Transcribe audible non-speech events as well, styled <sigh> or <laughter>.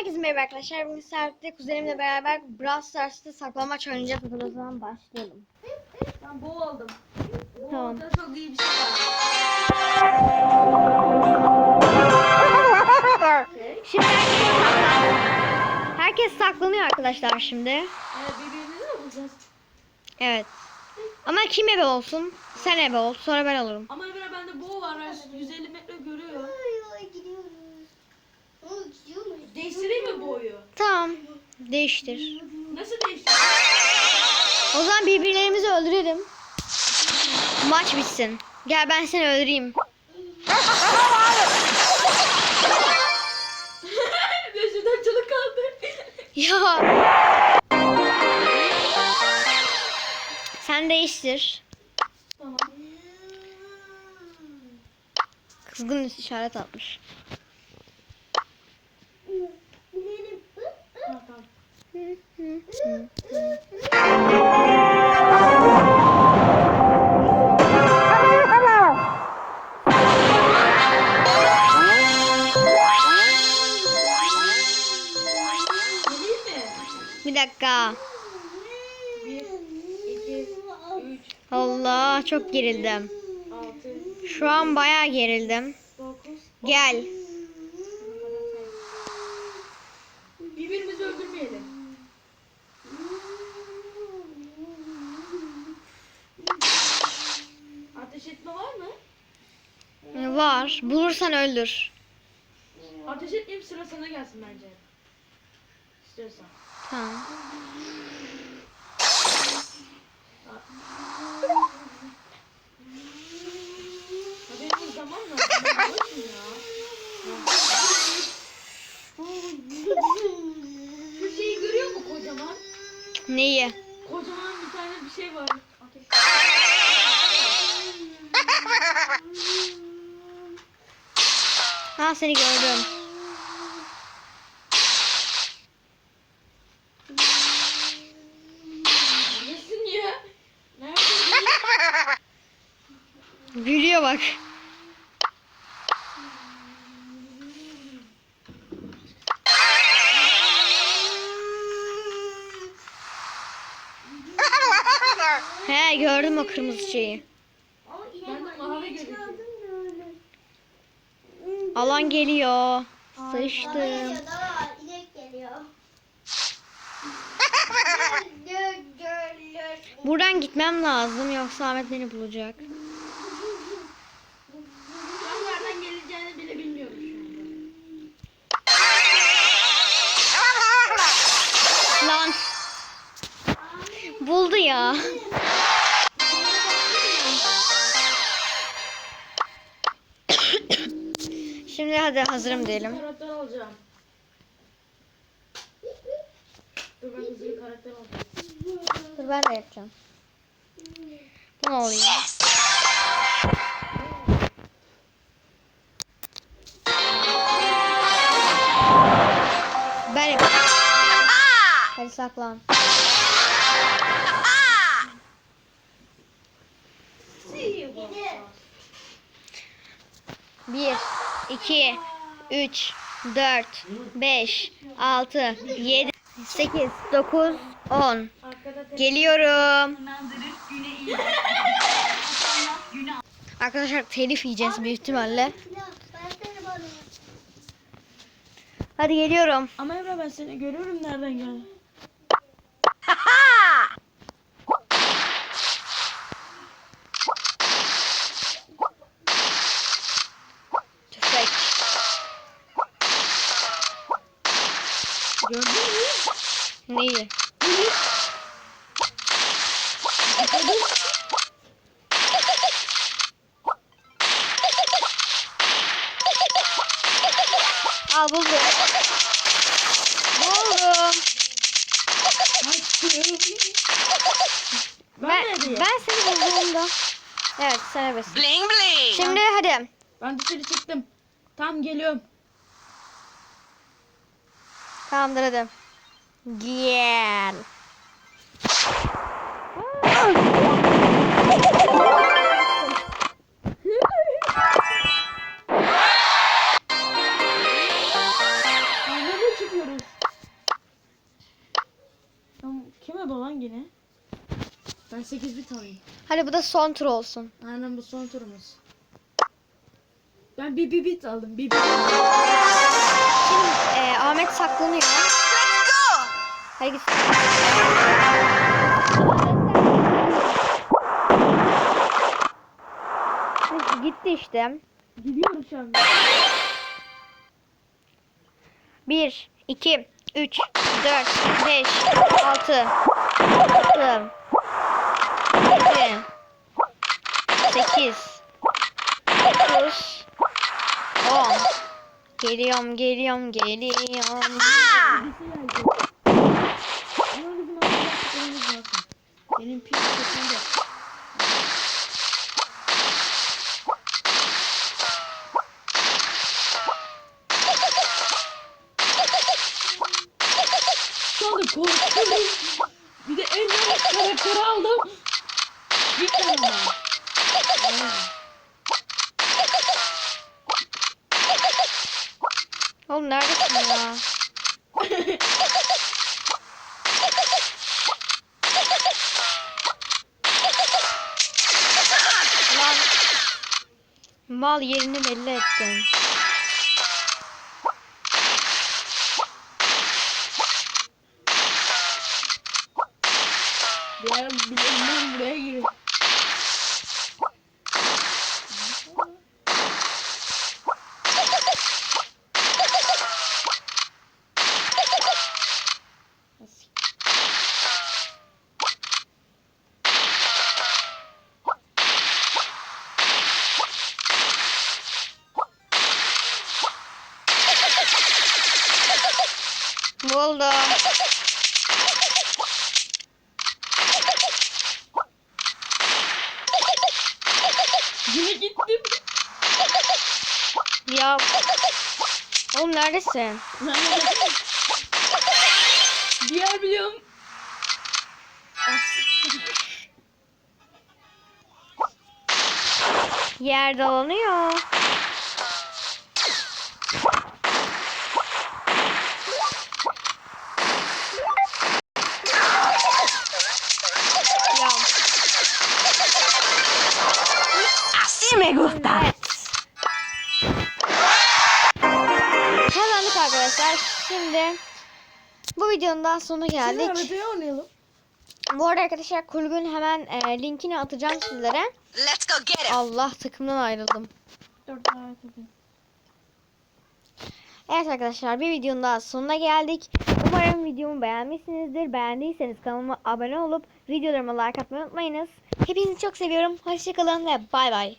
Herkese merhaba arkadaşlar. Bugün Sert'te kuzenimle beraber Brawl Stars'ta saklambaç oynayacağız. O zaman başlayalım. Ben boğ aldım. Bu Tamam. arada çok iyi bir şey var. Şimdi herkes saklan. Herkes saklanıyor arkadaşlar şimdi. Birbirimizi mi bulacağız? Evet. Ama kim ebe olsun? Sen ebe ol. Sonra ben olurum. Ama Emre bende boğ var. Ben 150 metre görüyor. Değiştireyim mi boğu? Tamam. Değiştir. Nasıl değiştir? O zaman birbirlerimizi öldürelim. Maç bitsin. Gel ben seni öldüreyim. <laughs> Gözümden çalık kaldı. Ya. Sen değiştir. tamam. Kızgın işaret atmış. Ha, tamam. Geleyim mi? Bir dakika. 1, 2, 3, Allah çok gerildim. 6, Şu an bayağı gerildim. 9, Gel. Birbirimizi öldürmeyelim. Ateş etme var mı? Var. Bulursan öldür. Ateş etmeyeyim sıra sana gelsin bence. İstiyorsan. Tamam. Zaman mı? Ya. Şu şeyi görüyor mu kocaman? Neyi? Kocaman bir tane bir şey var. Ateş. <laughs> Ha seni gördüm. Gülüyor bak. He gördüm o kırmızı şeyi. Ben de mavi gözüküyor. Alan geliyor. Sıçtım. Buradan gitmem lazım yoksa Ahmet beni bulacak. Ben nereden geleceğini bile bilmiyorum şu anda. Lan. Buldu ya. Şimdi hadi hazırım diyelim. Karakter alacağım. Dur ben hızlı bir karakter alacağım. Dur ben de yapacağım. Bu ne oluyor? Ben yapacağım. Hadi saklan. 2, 3, 4, 5, 6, 7, 8, 9, 10. Geliyorum. Arkadaşlar telif yiyeceğiz büyük ihtimalle. Hadi geliyorum. Ama Emre ben seni görüyorum nereden geldin. Al buldum. Buldum. Ben, Ben, ben seni bulduğumda. Evet sen ebesin. Bling bling. Şimdi hadi. Ben dışarı çıktım. Tam geliyorum. Tamamdır hadi. Gel. Nerede Ben 8 bit alayım. Hadi bu da son tur olsun. Aynen bu son turumuz. Ben bir bir bit aldım. Bir bit. Şimdi e, Ahmet saklanıyor. Hadi git. Hadi Gitti işte. Gidiyoruz şu an. 1, 2, 3, 4, 5, 6, 6, 7, 8, 9, 10. Geliyorum, geliyorum, geliyorum. Benim pil sesinde. Şu anda korkuyorum. Bir de en yanlış karakteri aldım. Cidden ama. Aynen. Oğlum neredesin ya? Mal yerini belli ettin. Buldum. Yine gittim. Ya. Oğlum neredesin? Diğer biliyorum. Yer dolanıyor. Me gusta. Kazandık arkadaşlar. Şimdi bu videonun daha sonuna Şimdi geldik. haritayı oynayalım. Bu arada arkadaşlar kulübün hemen e, linkini atacağım sizlere. Let's go get him. Allah takımdan ayrıldım. Dört tane takım. Evet arkadaşlar bir videonun daha sonuna geldik. Umarım videomu beğenmişsinizdir. Beğendiyseniz kanalıma abone olup videolarıma like atmayı unutmayınız. Hepinizi çok seviyorum. Hoşçakalın ve bay bay.